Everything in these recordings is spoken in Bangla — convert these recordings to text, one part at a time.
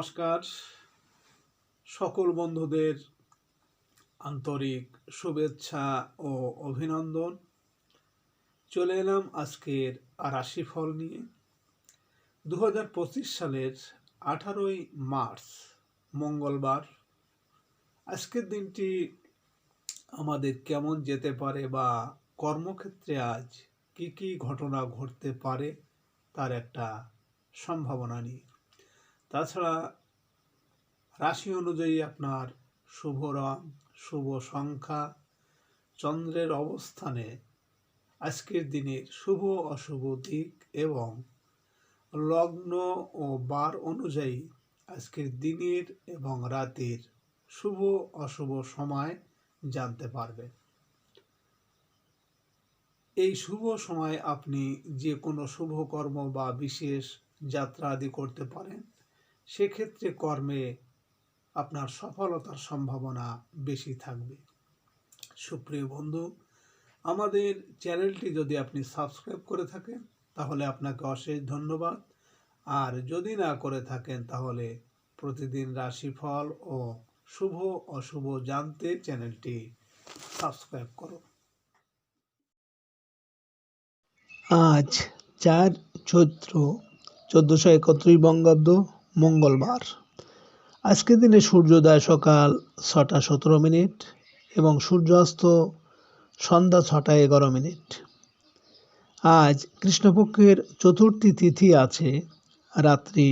নমস্কার। সকল বন্ধুদের আন্তরিক শুভেচ্ছা ও অভিনন্দন। চলে এলাম আজকের রাশিফল নিয়ে। দু হাজার পঁচিশ সালের আঠারোই মার্চ, মঙ্গলবার। আজকের দিনটি আমাদের কেমন যেতে পারে বা কর্মক্ষেত্রে আজ কি কি ঘটনা ঘটতে পারে, তার একটা সম্ভাবনা নিয়ে। তাছাড়া রাশি অনুযায়ী আপনার শুভ রং শুভ সংখ্যা, চন্দ্রের অবস্থানে আজকের দিনের শুভ অশুভ দিক এবং লগ্ন ও বার অনুযায়ী আজকের দিনের এবং রাতের শুভ, অশুভ সময় জানতে পারবে এই শুভ সময় আপনি যে কোনো শুভ কর্ম বা বিশেষ যাত্রা আদি করতে পারেন। সেক্ষেত্রে কর্মে আপনার সফলতার সম্ভাবনা বেশি থাকবে। সুপ্রিয় বন্ধু, আমাদের চ্যানেলটি যদি আপনি সাবস্ক্রাইব করে থাকেন, তাহলে আপনাকে অশেষ ধন্যবাদ। আর যদি না করে থাকেন, তাহলে প্রতিদিন রাশিফল ও শুভ অশুভ জানতে চ্যানেলটি সাবস্ক্রাইব করুন। আজ চার চৈত্র চোদ্দোশো একত্রিশ বঙ্গাব্দ মঙ্গলবার। আজকের দিনে সূর্যোদয় সকাল ছটা সতেরো মিনিট এবং সূর্যাস্ত সন্ধ্যা ছটা এগারো মিনিট। আজ কৃষ্ণপক্ষের চতুর্থী তিথি আছে রাত্রি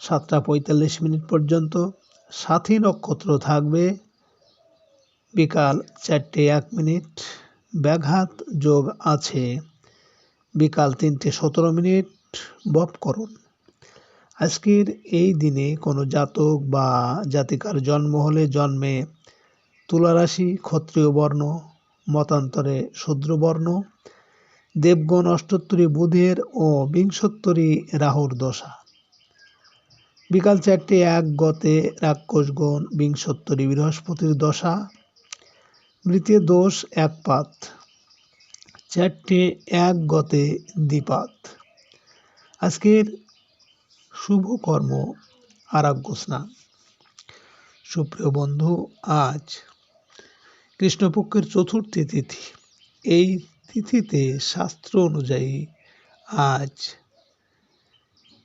সাতটা পঁয়তাল্লিশ মিনিট পর্যন্ত। সাথী নক্ষত্র থাকবে বিকাল চারটে এক মিনিট। ব্যাঘাত যোগ আছে বিকাল তিনটে সতেরো মিনিট। বপ করুন। আজকের এই দিনে কোনো জাতক বা জাতিকার জন্ম হলে জন্মে তুলারাশি, ক্ষত্রিয় বর্ণ, মতান্তরে শূদ্রবর্ণ দেবগণ অষ্টোত্তরী বুধের ও বিংশোত্তরী রাহুর দশা। বিকাল চারটে এক গতে রাক্ষসগণ বিংশোত্তরী বৃহস্পতির দশা, মৃতের দোষ এক পাত। চারটে এক গতে দ্বিপাত। আজকের শুভ কর্ম আরাগ্য স্নান। সুপ্রিয় বন্ধু, আজ কৃষ্ণপক্ষের চতুর্থী তিথি। এই তিথিতে শাস্ত্র অনুযায়ী আজ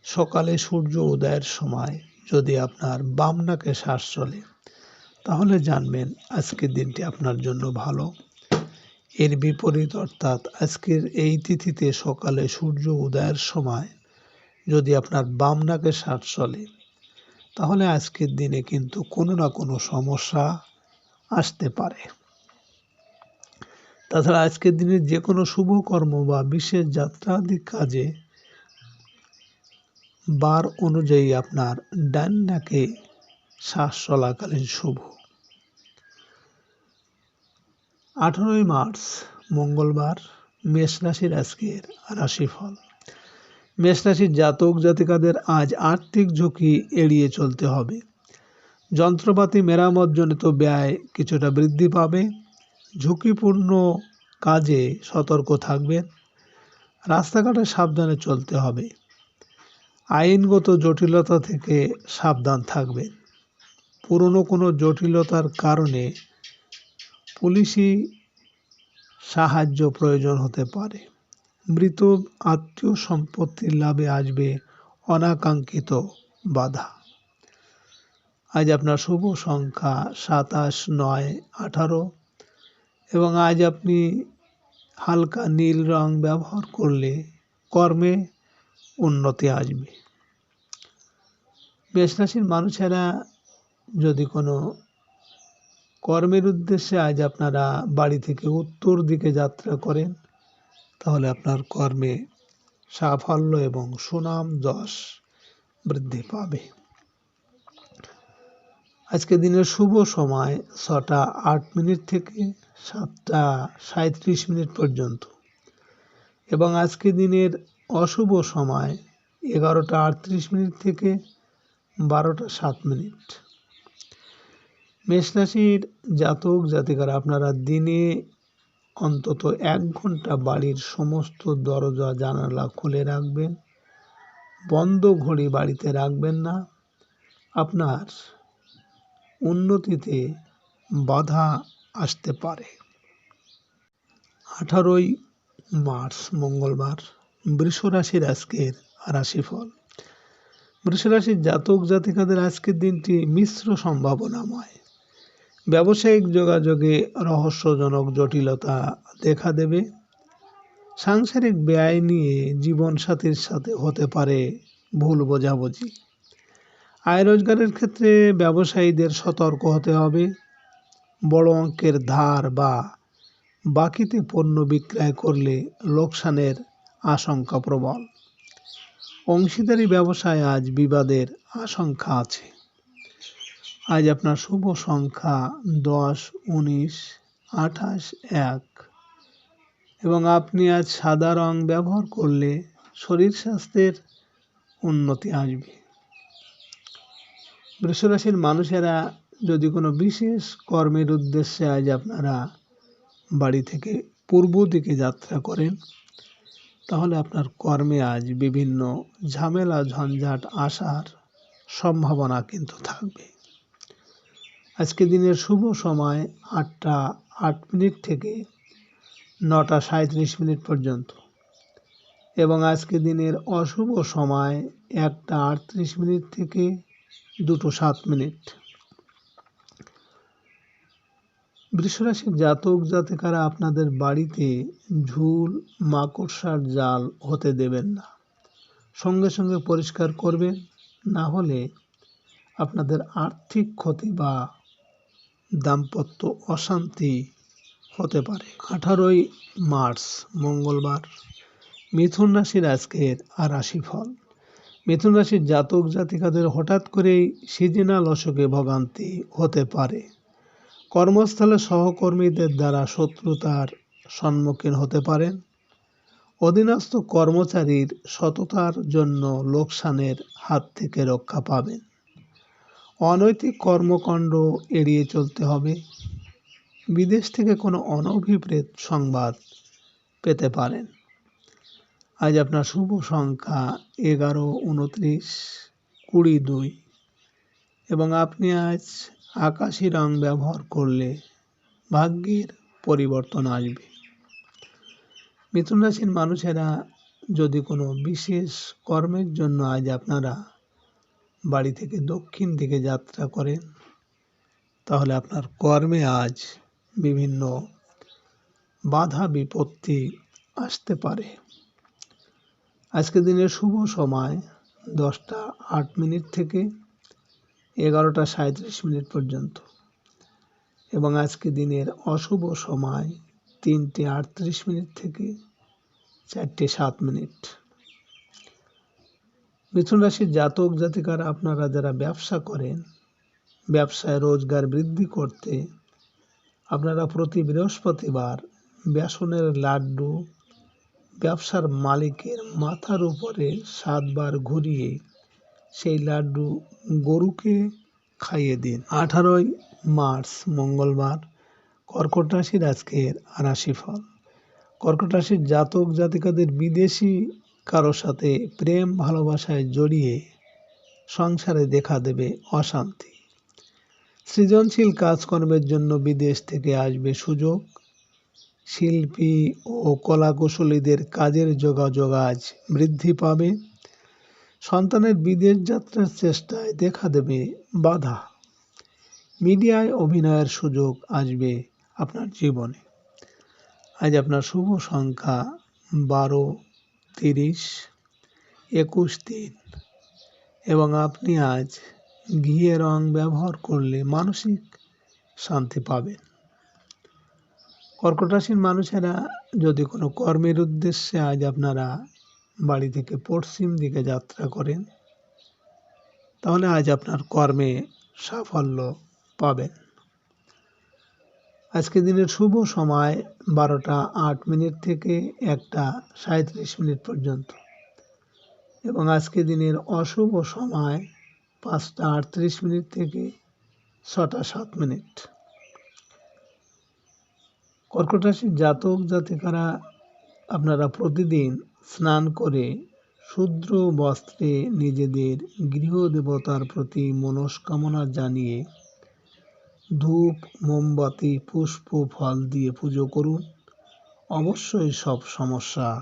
সকালে সূর্য উদয়ের সময় যদি আপনার বাম নাকে শ্বাস চলে, তাহলে জানবেন আজকের দিনটি আপনার জন্য ভালো। এর বিপরীত অর্থাৎ আজকের এই তিথিতে সকালে সূর্য উদয়ের সময় যদি আপনার বাম নাকে শ্বাস চলে, তাহলে আজকের দিনে কিন্তু কোনো না কোনো সমস্যা আসতে পারে। তাছাড়া আজকের দিনে যে কোনো শুভ কর্ম বা বিশেষ যাত্রাদি কাজে বার অনুযায়ী আপনার ডান নাকে শ্বাস চলাকালীন শুভ। আঠারোই মার্চ, মঙ্গলবার, মেষ রাশির আজকের রাশিফল। মেষ রাশির জাতক জাতিকাদের আজ আর্থিক ঝুঁকি এড়িয়ে চলতে হবে। যন্ত্রপাতি মেরামতজনিত ব্যয় কিছুটা বৃদ্ধি পাবে। ঝুঁকিপূর্ণ কাজে সতর্ক থাকবেন রাস্তাঘাটে সাবধানে চলতে হবে। আইনগত জটিলতা থেকে সাবধান থাকবেন পুরনো কোনো জটিলতার কারণে পুলিশি সাহায্য প্রয়োজন হতে পারে। মৃত আত্মীয় সম্পত্তির লাভে আসবে অনাকাঙ্ক্ষিত বাধা। আজ আপনার শুভ সংখ্যা সাতাশ নয় আঠারো এবং আজ আপনি হালকা নীল রং ব্যবহার করলে কর্মে উন্নতি আসবে। রাশির মানুষেরা যদি কোনো কর্মের উদ্দেশ্যে আজ আপনারা বাড়ি থেকে উত্তর দিকে যাত্রা করেন তাহলে আপনার কর্মে সাফল্য এবং সুনাম যশ বৃদ্ধি পাবে। আজকে দিনের শুভ সময় ছটা আট মিনিট থেকে সাতটা সাঁত্রিশ মিনিট পর্যন্ত। এবং আজকে দিনের অশুভ সময় এগারোটা আটত্রিশ মিনিট থেকে বারোটা সাত মিনিট। মেষ রাশির জাতক জাতিকারা, আপনারা দিনে অন্তত এক ঘণ্টা বাড়ির সমস্ত দরজা জানালা খুলে রাখবেন। বন্ধ ঘড়ি বাড়িতে রাখবেন না। আপনার উন্নতিতে বাধা আসতে পারে। আঠারোই মার্চ, মঙ্গলবার বৃষ রাশির আজকের রাশিফল। বৃষ রাশির জাতক জাতিকাদের আজকের দিনটি মিশ্র সম্ভাবনাময়। ব্যবসায়িক যোগাযোগে রহস্যজনক জটিলতা দেখা দেবে। সাংসারিক ব্যয় নিয়ে জীবনসাথীর সাথে হতে পারে ভুল বোঝাবুঝি। আয় রোজগারের ক্ষেত্রে ব্যবসায়ীদের সতর্ক হতে হবে। বড় অঙ্কের ধার বা বাকিতে পণ্য বিক্রয় করলে লোকসানের আশঙ্কা প্রবল। অংশীদারি ব্যবসায় আজ বিবাদের আশঙ্কা আছে। আজ আপনার শুভ সংখ্যা দশ, উনিশ, আঠাশ, এক। এবং আপনি আজ সাদা রং ব্যবহার করলে শরীর স্বাস্থ্যের উন্নতি আসবে। বৃষরাশির মানুষেরা যদি কোনো বিশেষ কর্মের উদ্দেশ্যে আজ আপনারা বাড়ি থেকে পূর্ব দিকে যাত্রা করেন, তাহলে আপনার কর্মে আজ বিভিন্ন ঝামেলা, ঝঞ্ঝাট আসার সম্ভাবনা কিন্তু থাকবে। আজকে দিনের শুভ সময় আটটা আট মিনিট থেকে নটা সাঁত্রিশ মিনিট পর্যন্ত। এবং আজকে দিনের অশুভ সময় একটা আটত্রিশ মিনিট থেকে দুটো সাত মিনিট। বৃষরাশির জাতক জাতিকারা আপনাদের বাড়িতে ঝুল মাকড়সার জাল হতে দেবেন না। সঙ্গে সঙ্গে পরিষ্কার করবেন, না হলে আপনাদের আর্থিক ক্ষতি বা দাম্পত্য অশান্তি হতে পারে। আঠারোই মার্চ, মঙ্গলবার, মিথুন রাশির আজকের আর রাশিফল। মিথুন রাশির জাতক জাতিকাদের হঠাৎ করেই সিজনাল অসুখে ভোগান্তি হতে পারে। কর্মস্থলে সহকর্মীদের দ্বারা শত্রুতার সম্মুখীন হতে পারেন। অধীনস্থ কর্মচারীর সততার জন্য লোকসানের হাত থেকে রক্ষা পাবেন। অনৈতিক কর্মকাণ্ড এড়িয়ে চলতে হবে। বিদেশ থেকে কোনো অনভিপ্রেত সংবাদ পেতে পারেন। আজ আপনার শুভ সংখ্যা এগারো, উনত্রিশ, কুড়ি দুই এবং আপনি আজ আকাশি রং ব্যবহার করলে ভাগ্যের পরিবর্তন আসবে। মিথুন রাশির মানুষেরা যদি কোনো বিশেষ কর্মের জন্য আজ আপনারা বাড়ি থেকে দক্ষিণ দিকে যাত্রা করেন, তাহলে আপনার কর্মে আজ বিভিন্ন বাধা বিপত্তি আসতে পারে। আজকে দিনের শুভ সময় দশটা আট মিনিট থেকে এগারোটা সাঁত্রিশ মিনিট পর্যন্ত এবং আজকে দিনের অশুভ সময় তিনটে আটত্রিশ মিনিট থেকে চারটে সাত মিনিট। মিথুন রাশির জাতক জাতিকারা আপনারা যারা ব্যবসা করেন, ব্যবসায় রোজগার বৃদ্ধি করতে, আপনারা প্রতি বৃহস্পতিবার বেসনের লাড্ডু ব্যবসার মালিকের মাথার উপরে সাতবার ঘুরিয়ে সেই লাড্ডু গরুকে খাইয়ে দিন। আঠারোই মার্চ, মঙ্গলবার, কর্কট রাশির আজকের রাশিফল কর্কট রাশির জাতক জাতিকাদের বিদেশি কারোর সাথে প্রেম, ভালোবাসায় জড়িয়ে সংসারে দেখা দেবে অশান্তি। সৃজনশীল কাজকর্মের জন্য বিদেশ থেকে আসবে সুযোগ। শিল্পী ও কলাকুশলীদের কাজের যোগাযোগ আজ বৃদ্ধি পাবে। সন্তানের বিদেশ যাত্রার চেষ্টায় দেখা দেবে বাধা। মিডিয়ায় অভিনয়ের সুযোগ আসবে আপনার জীবনে। আজ আপনার শুভ সংখ্যা বারো তিরিশ, একুশ দিন এবং আপনি আজ ঘিয়ে রং ব্যবহার করলে মানসিক শান্তি পাবেন। কর্কট রাশির মানুষেরা যদি কোনো কর্মের উদ্দেশ্যে আজ আপনারা বাড়ি থেকে পশ্চিম দিকে যাত্রা করেন, তাহলে আজ আপনার কর্মে সাফল্য পাবেন। আজকে দিনের শুভ সময় বারোটা আট মিনিট থেকে একটা সাঁত্রিশ মিনিট পর্যন্ত। এবং আজকে দিনের অশুভ সময় পাঁচটা আটত্রিশ মিনিট থেকে ছটা সাত মিনিট। কর্কট রাশির জাতক জাতিকারা, আপনারা প্রতিদিন স্নান করে শূদ্র বস্ত্রে নিজেদের গৃহ দেবতার প্রতি মনস্কামনা জানিয়ে ধূপ, মোমবাতি, পুষ্প, ফল দিয়ে পুজো করুন। অবশ্যই সব সমস্যা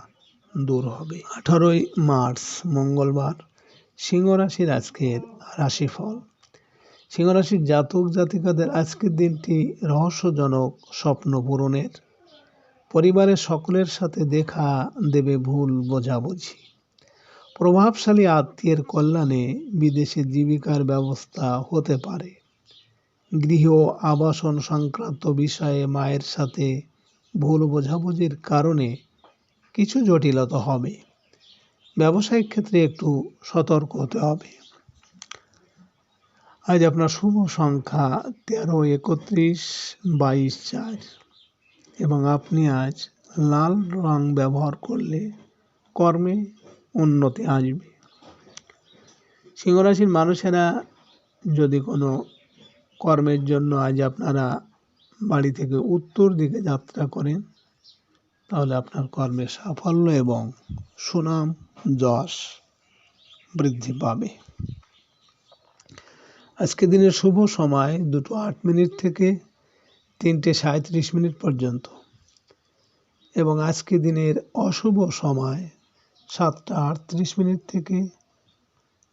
দূর হবে। আঠারোই মার্চ, মঙ্গলবার সিংহ রাশির আজকের রাশিফল। সিংহ রাশির জাতক জাতিকাদের আজকের দিনটি রহস্যজনক স্বপ্ন পূরণের। পরিবারের সকলের সাথে দেখা দেবে ভুল বোঝাবুঝি। প্রভাবশালী আত্মীয়ের কল্যাণে বিদেশে জীবিকার ব্যবস্থা হতে পারে। গৃহ আবাসন সংক্রান্ত বিষয়ে মায়ের সাথে ভুল বোঝাবুঝির কারণে কিছু জটিলতা হবে। ব্যবসায়িক ক্ষেত্রে একটু সতর্ক হতে হবে। আজ আপনার শুভ সংখ্যা তেরো, একত্রিশ, বাইশ, চার এবং আপনি আজ লাল রং ব্যবহার করলে কর্মে উন্নতি আসবে। সিংহরাশির মানুষেরা যদি কোনো কর্মের জন্য আজ আপনারা বাড়ি থেকে উত্তর দিকে যাত্রা করেন, তাহলে আপনার কর্মে সাফল্য এবং সুনাম, যশ বৃদ্ধি পাবে। আজকে দিনের শুভ সময় দুটো আট মিনিট থেকে তিনটে সাঁত্রিশ মিনিট পর্যন্ত এবং আজকে দিনের অশুভ সময় সাতটা আটত্রিশ মিনিট থেকে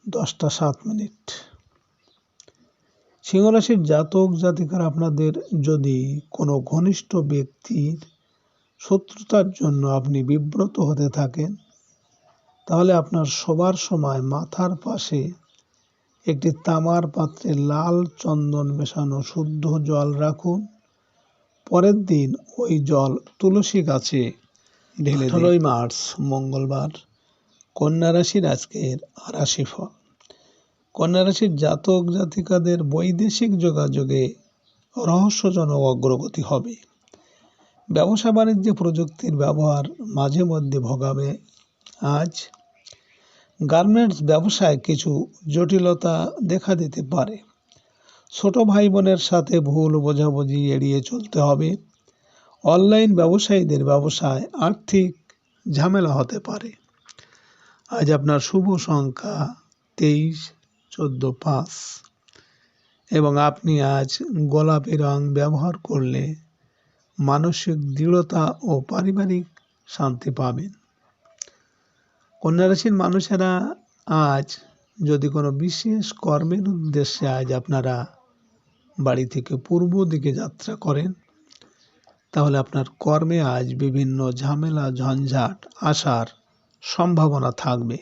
দশটা সাত মিনিট। সিংহরাশির জাতক জাতিকার আপনাদের যদি কোনো ঘনিষ্ঠ ব্যক্তির শত্রুতার জন্য আপনি বিব্রত হতে থাকেন, তাহলে আপনার শোবার সময় মাথার পাশে একটি তামার পাত্রে লাল চন্দন মেশানো শুদ্ধ জল রাখুন। পরের দিন ওই জল তুলসী গাছে ঢেলে আঠারোই মার্চ, মঙ্গলবার, কন্যা রাশির আজকের রাশিফল কন্যা রাশির জাতক জাতিকাদের বৈদেশিক যোগাযোগে রহস্যজনক অগ্রগতি হবে। ব্যবসা বাণিজ্যে প্রযুক্তির ব্যবহার মাঝে মধ্যে ভোগাবে। আজ গার্মেন্টস ব্যবসায় কিছু জটিলতা দেখা দিতে পারে। ছোট ভাই বোনের সাথে ভুল বোঝাবুঝি এড়িয়ে চলতে হবে। অনলাইন ব্যবসায়ীদের ব্যবসায় আর্থিক ঝামেলা হতে পারে। আজ আপনার শুভ সংখ্যা তেইশ চোদ্দ পাঁচ এবং আপনি আজ গোলাপি রং ব্যবহার করলে মানসিক দৃঢ়তা ও পারিবারিক শান্তি পাবেন। কন্যা রাশির মানুষেরা আজ যদি কোনো বিশেষ কর্মের উদ্দেশ্যে আজ আপনারা বাড়ি থেকে পূর্ব দিকে যাত্রা করেন, তাহলে আপনার কর্মে আজ বিভিন্ন ঝামেলা, ঝঞ্ঝাট আসার সম্ভাবনা থাকবে।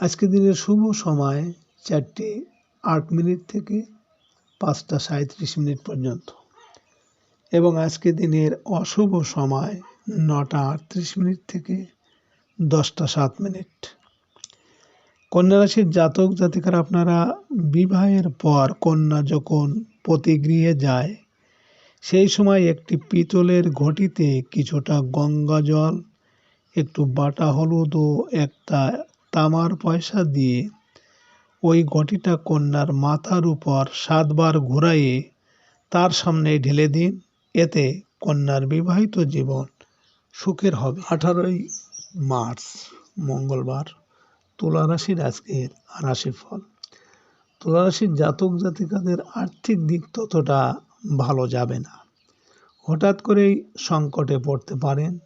আজকে দিনের শুভ সময় চারটে আট মিনিট থেকে পাঁচটা সাঁত্রিশ মিনিট পর্যন্ত। এবং আজকে দিনের অশুভ সময় নটা আটত্রিশ মিনিট থেকে দশটা সাত মিনিট। কন্যা রাশির জাতক জাতিকার আপনারা বিবাহের পর কন্যা যখন প্রতিগৃহে যায়, সেই সময় একটি পিতলের ঘটিতে কিছুটা গঙ্গা জল, একটু বাটা হলুদ ও একটা তামার পয়সা দিয়ে ওই ঘটিটা কন্যার মাথার উপর সাতবার ঘুরাইয়ে তার সামনে ঢেলে দিন, এতে কন্যার বিবাহিত জীবন সুখের হবে। আঠারোই মার্চ, মঙ্গলবার তুলা রাশির আজকের রাশিফল। তুলা রাশির জাতক জাতিকাদের আর্থিক দিক ততটা ভালো যাবে না। হঠাৎ করেই সংকটে পড়তে পারেন।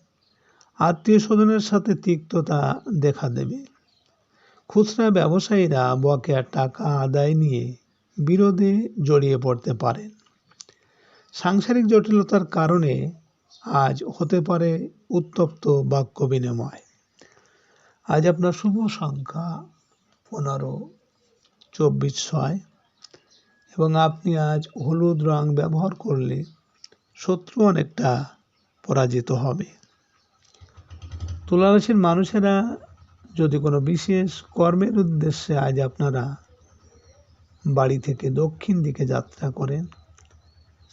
আত্মীয় স্বজনের সাথে তিক্ততা দেখা দেবে। খুচরা ব্যবসায়ীরা বকেয়া টাকা আদায় নিয়ে বিরোধে জড়িয়ে পড়তে পারেন। সাংসারিক জটিলতার কারণে আজ হতে পারে উত্তপ্ত বাক্য বিনিময়। আজ আপনার শুভ সংখ্যা পনেরো, চব্বিশ, ছয় এবং আপনি আজ হলুদ রং ব্যবহার করলে শত্রু অনেকটা পরাজিত হবে। তুলারাশির মানুষেরা যদি কোনো বিশেষ কর্মের উদ্দেশ্যে আজ আপনারা বাড়ি থেকে দক্ষিণ দিকে যাত্রা করেন,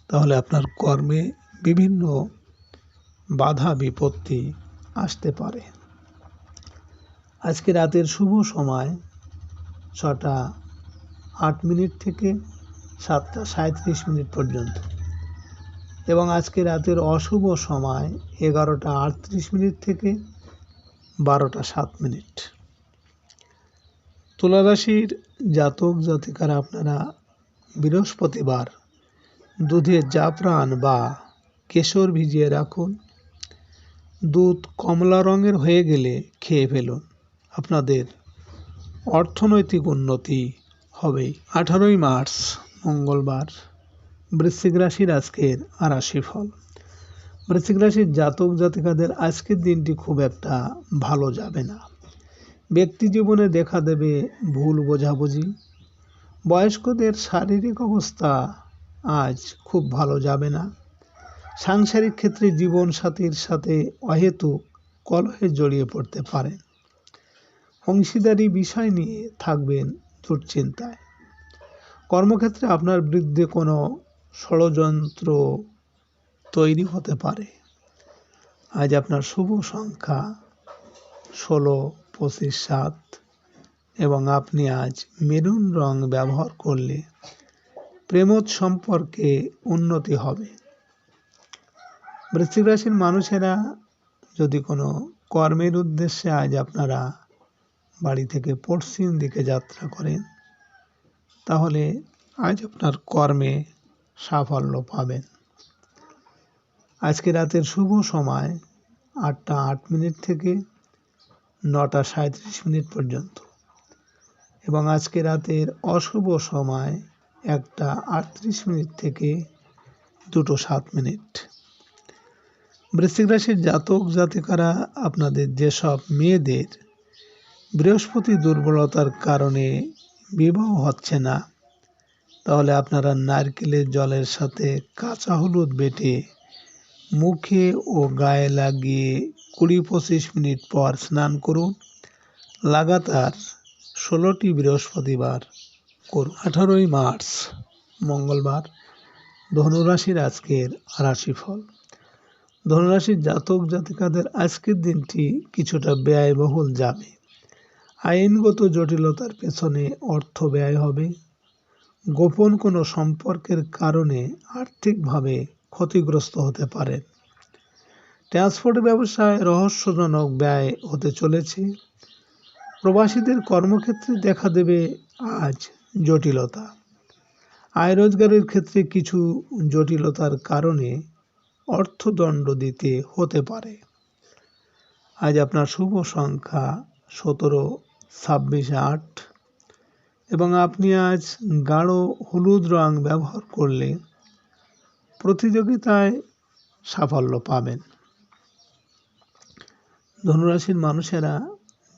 তাহলে আপনার কর্মে বিভিন্ন বাধা, বিপত্তি আসতে পারে। আজকে রাতের শুভ সময় ছটা আট মিনিট থেকে সাতটা সাঁত্রিশ মিনিট পর্যন্ত। এবং আজকে রাতের অশুভ সময় এগারোটা আটত্রিশ মিনিট থেকে বারোটা সাত মিনিট। তুলারাশির জাতক জাতিকারা আপনারা বৃহস্পতিবার দুধে জাফরান বা কেশর ভিজিয়ে রাখুন। দুধ কমলা রঙের হয়ে গেলে খেয়ে ফেলুন। আপনাদের অর্থনৈতিক উন্নতি হবে। আঠারোই মার্চ, মঙ্গলবার। বৃশ্চিক রাশির আজকের আরাশি ফল। বৃশ্চিক রাশির জাতক জাতিকাদের আজকের দিনটি খুব একটা ভালো যাবে না। ব্যক্তি জীবনে দেখা দেবে ভুল বোঝাবুঝি। বয়স্কদের শারীরিক অবস্থা আজ খুব ভালো যাবে না। সাংসারিক ক্ষেত্রে জীবন সাথীর সাথে অহেতুক কলহে জড়িয়ে পড়তে পারেন অংশীদারি বিষয় নিয়ে থাকবেন দুশ্চিন্তায়। কর্মক্ষেত্রে আপনার বিরুদ্ধে কোনো ষড়যন্ত্র তৈরি হতে পারে। আজ আপনার শুভ সংখ্যা ষোলো, পঁচিশ, সাত এবং আপনি আজ মেরুন রং ব্যবহার করলে প্রেমোদ সম্পর্কে উন্নতি হবে। বৃশ্চিক রাশির মানুষেরা যদি কোনো কর্মের উদ্দেশ্যে আজ আপনারা বাড়ি থেকে পশ্চিম দিকে যাত্রা করেন, তাহলে আজ আপনার কর্মে সাফল্য পাবেন। আজকে রাতের শুভ সময় আটটা আট মিনিট থেকে নটা সাঁত্রিশ মিনিট পর্যন্ত। এবং আজকে রাতের অশুভ সময় একটা আটত্রিশ মিনিট থেকে দুটো সাত মিনিট। বৃশ্চিক রাশির জাতক জাতিকারা, আপনাদের যেসব মেয়েদের বৃহস্পতি দুর্বলতার কারণে বিবাহ হচ্ছে না, তাহলে আপনারা নারকেলের জলের সাথে কাঁচা হলুদ বেটে মুখে ও গায়ে লাগিয়ে কুড়ি পঁচিশ মিনিট পর স্নান করুন। লাগাতার ষোলোটি বৃহস্পতিবার করুন। আঠারোই মার্চ, মঙ্গলবার, ধনুরাশির আজকের রাশিফল। ধনুরাশির জাতক জাতিকাদের আজকের দিনটি কিছুটা ব্যয়বহুল যাবে। আইনগত জটিলতার পেছনে অর্থ ব্যয় হবে। গোপন কোনো সম্পর্কের কারণে আর্থিকভাবে ক্ষতিগ্রস্ত হতে পারেন ট্রান্সপোর্ট ব্যবসায় রহস্যজনক ব্যয় হতে চলেছে। প্রবাসীদের কর্মক্ষেত্রে দেখা দেবে আজ জটিলতা। আয় রোজগারের ক্ষেত্রে কিছু জটিলতার কারণে অর্থদণ্ড দিতে হতে পারে। আজ আপনার শুভ সংখ্যা সতেরো, ছাব্বিশ আট। এবং আপনি আজ গাঢ় হলুদ রং ব্যবহার করলে প্রতিযোগিতায় সাফল্য পাবেন। ধনুরাশির মানুষেরা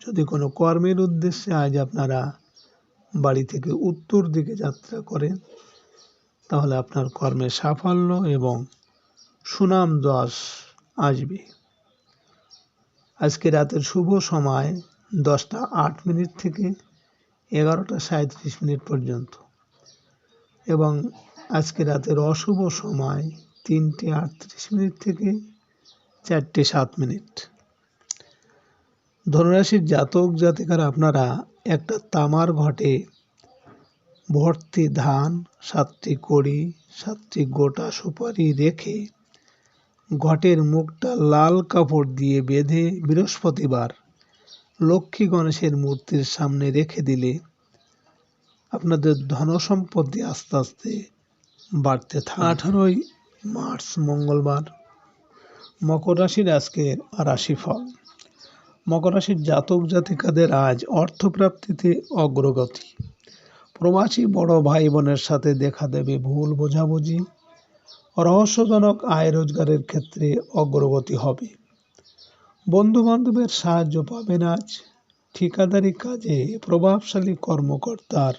যদি কোনো কর্মের উদ্দেশ্যে আজ আপনারা বাড়ি থেকে উত্তর দিকে যাত্রা করেন, তাহলে আপনার কর্মে সাফল্য এবং সুনাম যশ আসবে। আজকে রাতের শুভ সময় দশটা আট মিনিট থেকে এগারোটা সাঁত্রিশ মিনিট পর্যন্ত এবং আজকে রাতের অশুভ সময় তিনটে আটত্রিশ মিনিট থেকে চারটে সাত মিনিট। ধনুরাশির জাতক জাতিকারা আপনারা একটা তামার ঘটে ভর্তি ধান, সাতটি কড়ি, সাতটি গোটা সুপারি রেখে ঘটের মুখটা লাল কাপড় দিয়ে বেঁধে বৃহস্পতিবার লক্ষ্মী গণেশের মূর্তির সামনে রেখে দিলে আপনাদের ধনসম্পত্তি আস্তে আস্তে বাড়তে থাকে আঠারোই মার্চ, মঙ্গলবার। মকর রাশির আজকের রাশিফল। মকর রাশির জাতক জাতিকাদের আজ অর্থপ্রাপ্তিতে অগ্রগতি। প্রবাসী বড় ভাই বোনের সাথে দেখা দেবে ভুল বোঝাবুঝি। রহস্যজনক আয় রোজগারের ক্ষেত্রে অগ্রগতি হবে। বন্ধু বান্ধবের সাহায্য পাবেন আজ। ঠিকাদারি কাজে প্রভাবশালী কর্মকর্তার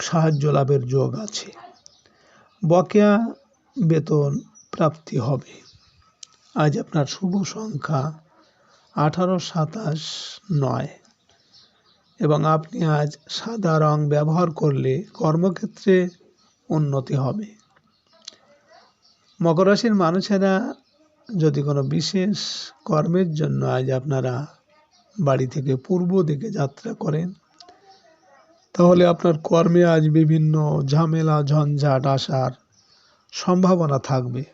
সাহায্য লাভের যোগ আছে। বকেয়া বেতন প্রাপ্তি হবে। আজ আপনার শুভ সংখ্যা আঠারো সাতাশ নয় এবং আপনি আজ সাদা রং ব্যবহার করলে কর্মক্ষেত্রে উন্নতি হবে। মকর রাশির মানুষেরা যদি কোনো বিশেষ কর্মের জন্য আজ আপনারা বাড়ি থেকে পূর্ব দিকে যাত্রা করেন তাহলে আপনার কর্মে আজ বিভিন্ন ঝামেলা, ঝঞ্ঝাট আসার সম্ভাবনা থাকবে।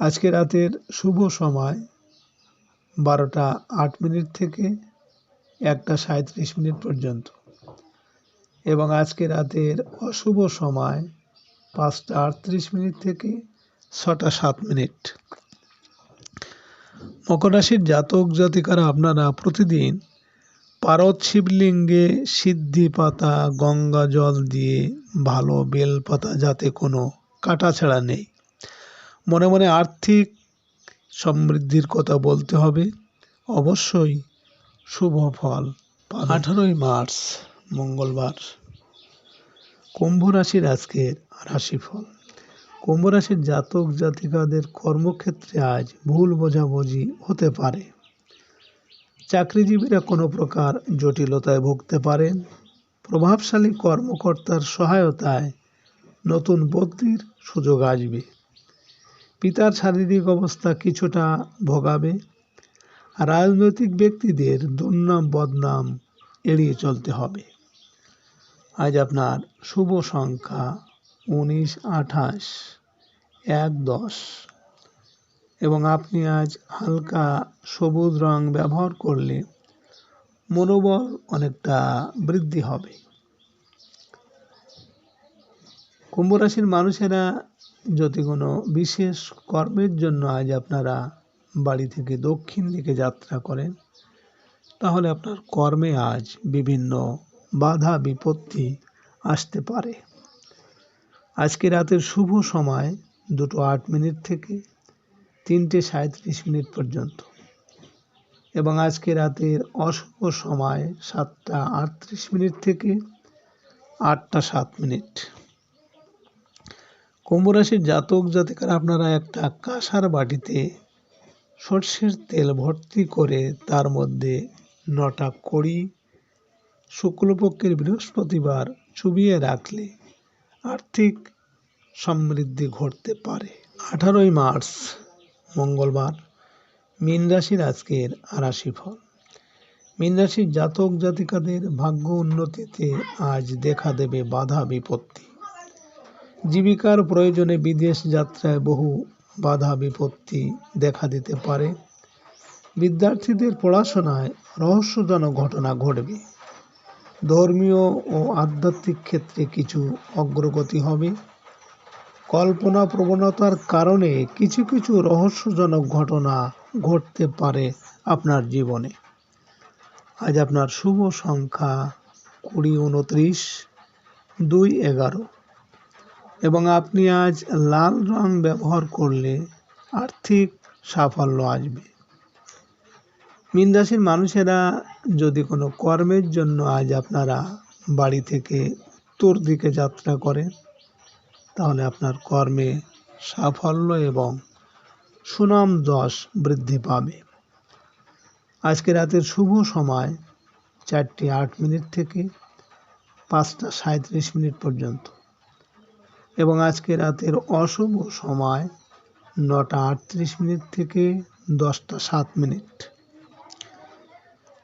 আজকে রাতের শুভ সময় বারোটা আট মিনিট থেকে একটা সাঁত্রিশ মিনিট পর্যন্ত। এবং আজকে রাতের অশুভ সময় পাঁচটা আটত্রিশ মিনিট থেকে ছটা সাত মিনিট। মকর রাশির জাতক জাতিকারা আপনারা প্রতিদিন পারদ শিবলিঙ্গে সিদ্ধি পাতা গঙ্গা জল দিয়ে ভালো বেল পাতা যাতে কোনো কাটাছেঁড়া নেই। মনে মনে আর্থিক সমৃদ্ধির কথা বলতে হবে। অবশ্যই শুভ ফল আঠারোই মার্চ, মঙ্গলবার। কুম্ভ রাশির আজকের রাশিফল। কুম্ভ রাশির জাতক জাতিকাদের কর্মক্ষেত্রে আজ ভুল বোঝাবুঝি হতে পারে। চাকরিজীবীরা কোনো প্রকার জটিলতায় ভুগতে পারেন। প্রভাবশালী কর্মকর্তার সহায়তায় নতুন বদলির সুযোগ আসবে। পিতার শারীরিক অবস্থা কিছুটা ভোগাবে। রাজনৈতিক ব্যক্তিদের দুর্নাম বদনাম এড়িয়ে চলতে হবে। আজ আপনার শুভ সংখ্যা উনিশ, আঠাশ, এক, দশ। এবং আপনি আজ হালকা সবুজ রং ব্যবহার করলে মনোবল অনেকটা বৃদ্ধি হবে। কুম্ভ রাশির মানুষেরা যদি কোনো বিশেষ কর্মের জন্য আজ আপনারা বাড়ি থেকে দক্ষিণ দিকে যাত্রা করেন, তাহলে আপনার কর্মে আজ বিভিন্ন বাধা বিপত্তি আসতে পারে। আজকে রাতের শুভ সময় দুটো আট মিনিট থেকে তিনটে সাঁত্রিশ মিনিট পর্যন্ত। এবং আজকে রাতের অশুভ সময় সাতটা আটত্রিশ মিনিট থেকে আটটা সাত মিনিট। কুম্ভ রাশির জাতক জাতিকারা, আপনারা একটা কাঁসার বাটিতে সর্ষের তেল ভর্তি করে তার মধ্যে নটা কড়ি, শুক্লপক্ষের বৃহস্পতিবার চুবিয়ে রাখলে আর্থিক সমৃদ্ধি ঘটতে পারে। আঠারোই মার্চ মঙ্গলবার। মীন রাশির আজকের রাশিফল মীন রাশির জাতক জাতিকাদের ভাগ্য উন্নতিতে আজ দেখা দেবে বাধা বিপত্তি। জীবিকার প্রয়োজনে বিদেশ যাত্রায় বহু বাধা বিপত্তি দেখা দিতে পারে। বিদ্যার্থীদের পড়াশোনায় রহস্যজনক ঘটনা ঘটবে। ধর্মীয় ও আধ্যাত্মিক ক্ষেত্রে কিছু অগ্রগতি হবে। কল্পনা প্রবণতার কারণে কিছু কিছু রহস্যজনক ঘটনা ঘটতে পারে আপনার জীবনে। আজ আপনার শুভ সংখ্যা কুড়ি, উনত্রিশ, দুই, এগারো। এবং আপনি আজ লাল রং ব্যবহার করলে আর্থিক সাফল্য আসবে। মীন মানুষেরা যদি কোনো কর্মের জন্য আজ আপনারা বাড়ি থেকে উত্তর দিকে যাত্রা করেন তাহলে আপনার কর্মে সাফল্য এবং সুনাম যশ বৃদ্ধি পাবে। আজকে রাতের শুভ সময় চারটে আট মিনিট থেকে পাঁচটা সাঁত্রিশ মিনিট পর্যন্ত। এবং আজকে রাতের অশুভ সময় নটা আটত্রিশ মিনিট থেকে দশটা সাত মিনিট।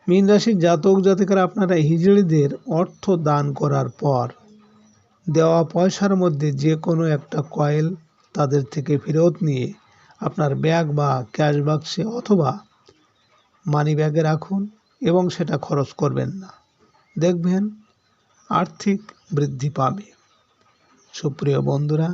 মীন রাশির জাতক জাতিকারা আপনারা হিজড়িদের অর্থ দান করার পর দেওয়া পয়সার মধ্যে যে কোনো একটা কয়েল তাদের থেকে ফেরত নিয়ে আপনার ব্যাগ বা ক্যাশ বাক্সে অথবা মানি ব্যাগে রাখুন এবং সেটা খরচ করবেন না। দেখবেন আর্থিক বৃদ্ধি পাবে। সুপ্রিয় বন্ধুরা